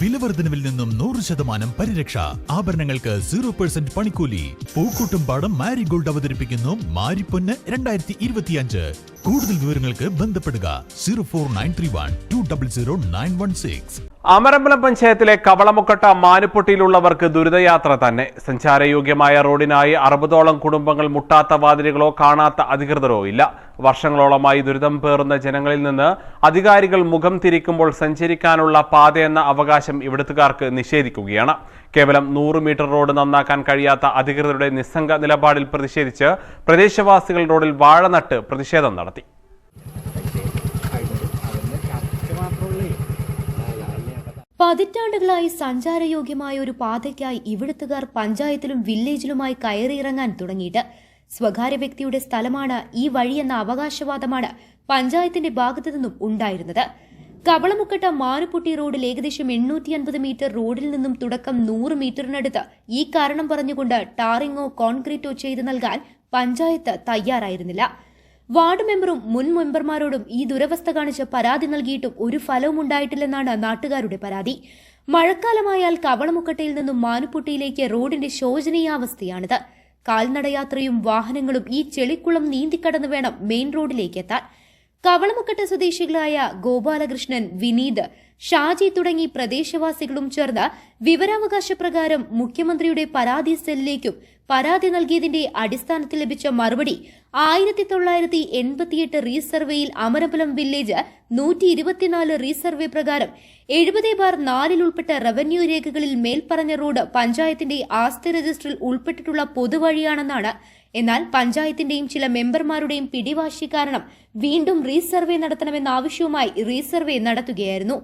വിലവർദ്ധനവിൽ നിന്നും നൂറ് ശതമാനം പരിരക്ഷ. ആഭരണങ്ങൾക്ക് സീറോ പെർസെന്റ് പണിക്കൂലി. പൂക്കൂട്ടുംപാടം മാരിഗോൾഡ് അവതരിപ്പിക്കുന്നു മാരിപ്പൊന്ന് രണ്ടായിരത്തി ഇരുപത്തിയഞ്ച് കൂടുതൽ വിവരങ്ങൾക്ക് ബന്ധപ്പെടുക. Zero four nine three one two double zero nine one six. Amarambalam പഞ്ചായത്തിലെ കവളമുക്കട്ട മാനുപ്പൊട്ടിയിലുള്ളവർക്ക് ദുരിതയാത്ര തന്നെ. സഞ്ചാരയോഗ്യമായ റോഡിനായി അറുപതോളം കുടുംബങ്ങൾ മുട്ടാത്ത വാതിലുകളോ കാണാത്ത അധികൃതരോ ഇല്ല. വർഷങ്ങളോളമായി ദുരിതം പേറുന്ന ജനങ്ങളിൽ നിന്ന് അധികാരികൾ മുഖം തിരിക്കുമ്പോൾ സഞ്ചരിക്കാനുള്ള പാതയെന്ന അവകാശം ഇവിടുത്തുകാർക്ക് നിഷേധിക്കുകയാണ്. കേവലം നൂറ് മീറ്റർ റോഡ് നന്നാക്കാൻ കഴിയാത്ത അധികൃതരുടെ നിസ്സംഗ നിലപാടിൽ പ്രതിഷേധിച്ച് പ്രദേശവാസികൾ റോഡിൽ വാഴ നട്ട് പ്രതിഷേധം നടത്തി. പതിറ്റാണ്ടുകളായി സഞ്ചാരയോഗ്യമായ ഒരു പാതയ്ക്കായി ഇവിടുത്തുകാർ പഞ്ചായത്തിലും വില്ലേജിലുമായി കയറിയിറങ്ങാൻ തുടങ്ങിയിട്ട്. സ്വകാര്യ വ്യക്തിയുടെ സ്ഥലമാണ് ഈ വഴിയെന്ന അവകാശവാദമാണ് പഞ്ചായത്തിന്റെ ഭാഗത്തു നിന്നും ഉണ്ടായിരുന്നത്. കവളമുക്കട്ട മാനുപുട്ടി റോഡിൽ ഏകദേശം എണ്ണൂറ്റി അൻപത് മീറ്റർ റോഡിൽ നിന്നും തുടക്കം നൂറ് മീറ്ററിനടുത്ത് ഈ കാരണം പറഞ്ഞുകൊണ്ട് ടാറിങ്ങോ കോൺക്രീറ്റോ ചെയ്തു നൽകാൻ പഞ്ചായത്ത് തയ്യാറായിരുന്നില്ല. വാർഡ് മെമ്പറും മുൻ മെമ്പർമാരോടും ഈ ദുരവസ്ഥ കാണിച്ച് പരാതി നൽകിയിട്ടും ഒരു ഫലവും ഉണ്ടായിട്ടില്ലെന്നാണ് നാട്ടുകാരുടെ പരാതി. മഴക്കാലമായാൽ കവളമുക്കട്ടയിൽ നിന്നും മാനുപുട്ടിയിലേക്ക് റോഡിന്റെ ശോചനീയാവസ്ഥയാണിത് കാൽനടയാത്രയും വാഹനങ്ങളും ഈ ചെളിക്കുളം നീന്തിക്കടന്ന് വേണം മെയിൻ റോഡിലേക്ക് എത്താൻ. കവളമുക്കട്ട സ്വദേശികളായ ഗോപാലകൃഷ്ണൻ വിനീത് ഷാജി തുടങ്ങി പ്രദേശവാസികളും ചേർന്ന് വിവരാവകാശ പ്രകാരം മുഖ്യമന്ത്രിയുടെ പരാതി സെല്ലിലേക്കും പരാതി നൽകിയതിന്റെ അടിസ്ഥാനത്തിൽ ലഭിച്ച മറുപടി ആയിരത്തി തൊള്ളായിരത്തി എൺപത്തിയെട്ട് റീസർവേയിൽ അമരപുലം വില്ലേജ് നൂറ്റി ഇരുപത്തിനാല് റീസർവേ പ്രകാരം എഴുപത് ബാർ നാലിൽ ഉൾപ്പെട്ട റവന്യൂ രേഖകളിൽ മേൽപ്പറഞ്ഞ റോഡ് പഞ്ചായത്തിന്റെ ആസ്തി രജിസ്റ്ററിൽ ഉൾപ്പെട്ടിട്ടുള്ള പൊതുവഴിയാണെന്നാണ് എന്നാൽ പഞ്ചായത്തിന്റെയും ചില മെമ്പർമാരുടെയും പിടിവാശി കാരണം വീണ്ടും റീസർവേ നടത്തണമെന്ന ആവശ്യവുമായി റീസർവേ നടത്തുകയായിരുന്നു.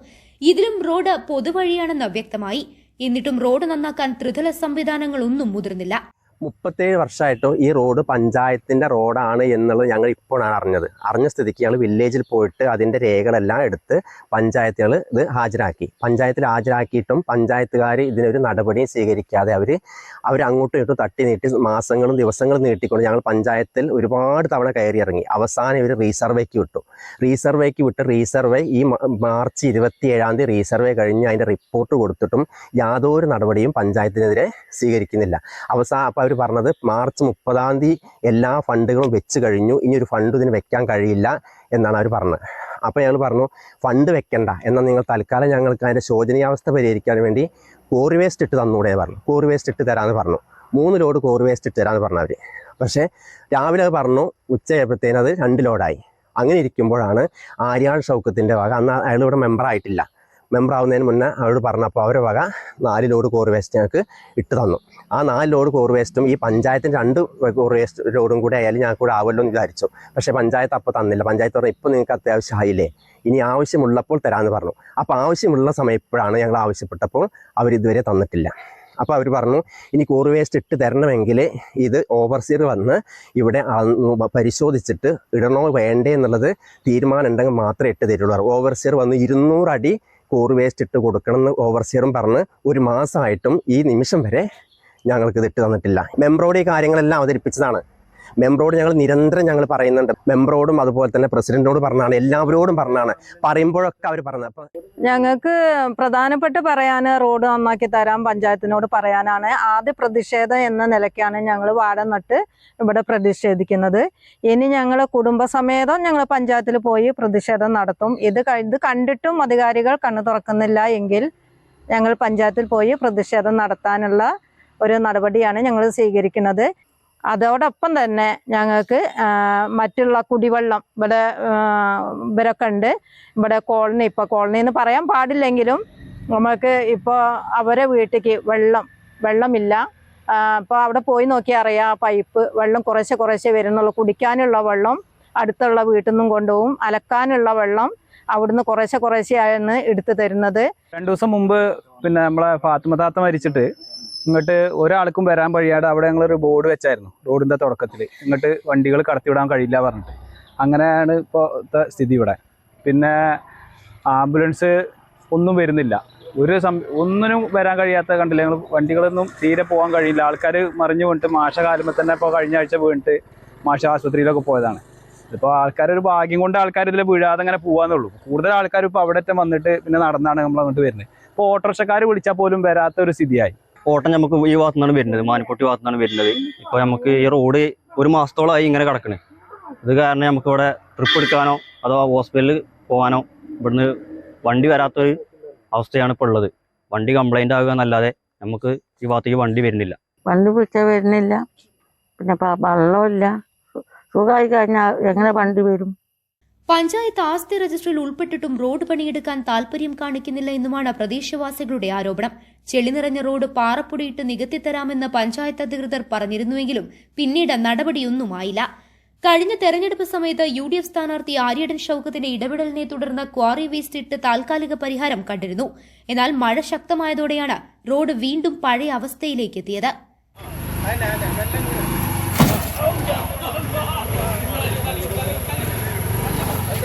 ഇതിലും റോഡ് പൊതുവഴിയാണെന്ന് വ്യക്തമായി. എന്നിട്ടും റോഡ് നന്നാക്കാൻ ത്രിതല സംവിധാനങ്ങളൊന്നും മുതിർന്നില്ല. മുപ്പത്തേഴ് വർഷമായിട്ടും ഈ റോഡ് പഞ്ചായത്തിന്റെ റോഡാണ് എന്നുള്ളത് ഞങ്ങൾ ഇപ്പോഴാണ് അറിഞ്ഞത്. അറിഞ്ഞ സ്ഥിതിക്ക് ഞങ്ങൾ വില്ലേജിൽ പോയിട്ട് അതിന്റെ രേഖകളെല്ലാം എടുത്ത് പഞ്ചായത്തുകൾ ഇത് ഹാജരാക്കി. പഞ്ചായത്തിൽ ഹാജരാക്കിയിട്ടും പഞ്ചായത്തുകാർ ഇതിനൊരു നടപടിയും സ്വീകരിക്കാതെ അവർ അവർ അങ്ങോട്ടും ഇങ്ങോട്ടും തട്ടി നീട്ടി മാസങ്ങളും ദിവസങ്ങളും നീട്ടിക്കൊണ്ട് ഞങ്ങൾ പഞ്ചായത്തിൽ ഒരുപാട് തവണ കയറി ഇറങ്ങി. അവസാനം ഇവർ റീസർവേക്ക് വിട്ടു. റീസർവേക്ക് വിട്ട് റീസർവേ ഈ മാർച്ച് ഇരുപത്തി ഏഴാം തീയതി റീസർവേ കഴിഞ്ഞ് അതിന്റെ റിപ്പോർട്ട് കൊടുത്തിട്ടും യാതൊരു നടപടിയും പഞ്ചായത്തിനെതിരെ സ്വീകരിക്കുന്നില്ല. അവസാനം അപ്പോൾ അവർ പറഞ്ഞത് മാർച്ച് മുപ്പതാം തീയതി എല്ലാ ഫണ്ടുകളും വെച്ച് കഴിഞ്ഞു. ഇനി ഒരു ഫണ്ട് ഇതിന് വെക്കാൻ കഴിയില്ല എന്നാണ് അവർ പറഞ്ഞത്. അപ്പോൾ ഞങ്ങൾ പറഞ്ഞു ഫണ്ട് വെക്കണ്ട. എന്നാൽ നിങ്ങൾ തൽക്കാലം ഞങ്ങൾക്ക് അതിന്റെ ശോചനീയാവസ്ഥ പരിഹരിക്കാൻ വേണ്ടി കോറി വേസ്റ്റ് ഇട്ട് തന്നൂടെ പറഞ്ഞു. കോറി വേസ്റ്റ് ഇട്ട് തരാമെന്ന് പറഞ്ഞു. മൂന്ന് ലോഡ് കോറി വേസ്റ്റ് ഇട്ട് തരാമെന്ന് പറഞ്ഞു അവർ പക്ഷേ രാവിലെ അത് പറഞ്ഞു ഉച്ചയായപ്പോഴത്തേനത് രണ്ട് ലോഡായി. അങ്ങനെ ഇരിക്കുമ്പോഴാണ് ആര്യാൾ ഷൗക്കത്തിന്റെ ഭാഗം അന്ന് മെമ്പർ ആയിട്ടില്ല. മെമ്പർ ആവുന്നതിന് മുന്നേ അവരോട് പറഞ്ഞപ്പോൾ അവരെ വക നാല് ലോഡ് കോറി വേസ്റ്റ് ഞങ്ങൾക്ക് ഇട്ട് തന്നു. ആ നാല് ലോഡ് കോറി വേസ്റ്റും ഈ പഞ്ചായത്തിന്റെ രണ്ട് കോറി വേസ്റ്റ് ലോഡും കൂടെ ആയാലും ഞങ്ങൾക്ക് കൂടെ ആവുമല്ലോ എന്ന് വിചാരിച്ചു. പക്ഷേ പഞ്ചായത്ത് അപ്പോൾ തന്നില്ല. പഞ്ചായത്ത് പറഞ്ഞു ഇപ്പോൾ നിങ്ങൾക്ക് അത്യാവശ്യമായില്ലേ ഇനി ആവശ്യമുള്ളപ്പോൾ തരാമെന്ന് പറഞ്ഞു. അപ്പോൾ ആവശ്യമുള്ള സമയം ഇപ്പോഴാണ് ഞങ്ങൾ ആവശ്യപ്പെട്ടപ്പോൾ അവർ ഇതുവരെ തന്നിട്ടില്ല. അപ്പോൾ അവർ പറഞ്ഞു ഇനി കോറി വേസ്റ്റ് ഇട്ട് തരണമെങ്കിൽ ഇത് ഓവർസിയർ വന്ന് ഇവിടെ പരിശോധിച്ചിട്ട് ഇടണോ വേണ്ടേ എന്നുള്ളത് തീരുമാനം ഉണ്ടെങ്കിൽ മാത്രമേ ഇട്ട് തരുള്ളൂ. ഓവർസിയർ വന്ന് ഇരുന്നൂറ് അടി കോറി വേസ്റ്റ് ഇട്ട് കൊടുക്കണം എന്ന് ഓവർസിയറും പറഞ്ഞ് ഒരു മാസമായിട്ടും ഈ നിമിഷം വരെ ഞങ്ങൾക്ക് ഇത് ഇട്ട് തന്നിട്ടില്ല. മെമ്പറോട് കാര്യങ്ങളെല്ലാം അവതരിപ്പിച്ചതാണ്. മെമ്പറോട് ഞങ്ങൾ നിരന്തരം ഞങ്ങൾ പറയുന്നുണ്ട്. മെമ്പറോടും അതുപോലെ തന്നെ പ്രസിഡന്റോട് പറഞ്ഞാണ് എല്ലാവരോടും പറഞ്ഞാണ്. പറയുമ്പോഴൊക്കെ അവർ പറഞ്ഞത്. അപ്പൊ ഞങ്ങൾക്ക് പ്രധാനപ്പെട്ട് പറയാൻ റോഡ് നന്നാക്കി തരാൻ പഞ്ചായത്തിനോട് പറയാനാണ് ആദ്യ പ്രതിഷേധം എന്ന നിലയ്ക്കാണ് ഞങ്ങൾ വാട നട്ട് ഇവിടെ പ്രതിഷേധിക്കുന്നത്. ഇനി ഞങ്ങൾ കുടുംബസമേതം ഞങ്ങൾ പഞ്ചായത്തിൽ പോയി പ്രതിഷേധം നടത്തും. ഇത് ഇത് കണ്ടിട്ടും അധികാരികൾ കണ്ണു തുറക്കുന്നില്ല എങ്കിൽ ഞങ്ങൾ പഞ്ചായത്തിൽ പോയി പ്രതിഷേധം നടത്താനുള്ള ഒരു നടപടിയാണ് ഞങ്ങൾ സ്വീകരിക്കുന്നത്. അതോടൊപ്പം തന്നെ ഞങ്ങൾക്ക് മറ്റുള്ള കുടിവെള്ളം ഇവിടെ ഇവരൊക്കെ ഉണ്ട്. ഇവിടെ കോളനി ഇപ്പോൾ കോളനി എന്ന് പറയാൻ പാടില്ലെങ്കിലും നമുക്ക് ഇപ്പോൾ അവരെ വീട്ടിലേക്ക് വെള്ളം വെള്ളമില്ല. അപ്പോൾ അവിടെ പോയി നോക്കിയാൽ അറിയാം പൈപ്പ് വെള്ളം കുറേശ്ശെ കുറേശ്ശെ വരുന്നുള്ളൂ. കുടിക്കാനുള്ള വെള്ളം അടുത്തുള്ള വീട്ടിൽ നിന്നും കൊണ്ടുപോകും. അലക്കാനുള്ള വെള്ളം അവിടുന്ന് കുറേശ്ശെ കുറേശ്ശെയാണ് എടുത്തു തരുന്നത്. രണ്ടു ദിവസം മുമ്പ് പിന്നെ നമ്മളെ ഫാത്തിമ താത്ത മരിച്ചിട്ട് ഇങ്ങോട്ട് ഒരാൾക്കും വരാൻ കഴിയാതെ അവിടെ ഞങ്ങളൊരു ബോർഡ് വെച്ചായിരുന്നു. റോഡിന്റെ തുടക്കത്തിൽ ഇങ്ങോട്ട് വണ്ടികൾ കടത്തിവിടാൻ കഴിയില്ല പറഞ്ഞിട്ട്. അങ്ങനെയാണ് ഇപ്പോഴത്തെ സ്ഥിതി ഇവിടെ. പിന്നെ ആംബുലൻസ് ഒന്നും വരുന്നില്ല. ഒരു സം ഒന്നിനും വരാൻ കഴിയാത്ത കണ്ടില്ല? ഞങ്ങൾ വണ്ടികളൊന്നും തീരെ പോകാൻ കഴിയില്ല. ആൾക്കാർ മറിഞ്ഞു വീണിട്ട് മാഷ കാലുമ്പോൾ തന്നെ ഇപ്പോൾ കഴിഞ്ഞ ആഴ്ച വീണിട്ട് മാഷ ആശുപത്രിയിലൊക്കെ പോയതാണ്. ഇപ്പോൾ ആൾക്കാർ ഒരു ഭാഗ്യം കൊണ്ട് ആൾക്കാർ ഇതിൽ വീഴാതെ അങ്ങനെ പോകാന്നുള്ളൂ കൂടുതൽ ആൾക്കാർ ഇപ്പോൾ അവിടെ വന്നിട്ട് പിന്നെ നടന്നാണ് നമ്മൾ അങ്ങോട്ട് വരുന്നത്. ഇപ്പോൾ ഓട്ടോറിക്ഷക്കാർ വിളിച്ചാൽ പോലും വരാത്ത ഒരു സ്ഥിതിയായി. ഓട്ടം നമുക്ക് ഈ ഭാഗത്തു നിന്നാണ് വരുന്നത്. മാനപ്പൊട്ടി ഭാഗത്തു നിന്നാണ് വരുന്നത്. ഇപ്പോൾ നമുക്ക് ഈ റോഡ് ഒരു മാസത്തോളമായി ഇങ്ങനെ കിടക്കണേ. ഇത് കാരണം നമുക്ക് ഇവിടെ ട്രിപ്പ് എടുക്കാനോ അഥവാ ഹോസ്പിറ്റലിൽ പോകാനോ ഇവിടുന്ന് വണ്ടി വരാത്തൊരു അവസ്ഥയാണ് ഇപ്പോൾ ഉള്ളത്. വണ്ടി കംപ്ലൈന്റ് ആകുക എന്നല്ലാതെ നമുക്ക് ഈ ഭാഗത്തേക്ക് വണ്ടി വരുന്നില്ല. വണ്ടി വിളിച്ചാൽ വരുന്നില്ല. പിന്നെ വെള്ളമില്ല. സുഖമായി കഴിഞ്ഞാൽ എങ്ങനെ വണ്ടി വരും? പഞ്ചായത്ത് ആസ്തി രജിസ്റ്ററിൽ ഉൾപ്പെട്ടിട്ടും റോഡ് പണിയെടുക്കാൻ താൽപര്യം കാണിക്കുന്നില്ല എന്നുമാണ് പ്രദേശവാസികളുടെ ആരോപണം. ചെളി നിറഞ്ഞ റോഡ് പാറപ്പൊടിയിട്ട് നികത്തിത്തരാമെന്ന് പഞ്ചായത്ത് അധികൃതർ പറഞ്ഞിരുന്നുവെങ്കിലും പിന്നീട് നടപടിയൊന്നുമായില്ല കഴിഞ്ഞ തെരഞ്ഞെടുപ്പ് സമയത്ത് യു ഡി എഫ് സ്ഥാനാർത്ഥി ആര്യടൻ ഷൌക്കത്തിന്റെ ഇടപെടലിനെ തുടർന്ന് ക്വാറി വേസ്റ്റ് ഇട്ട് താൽക്കാലിക പരിഹാരം കണ്ടിരുന്നു. എന്നാൽ മഴ ശക്തമായതോടെയാണ് റോഡ് വീണ്ടും പഴയ അവസ്ഥയിലേക്ക് എത്തിയത്.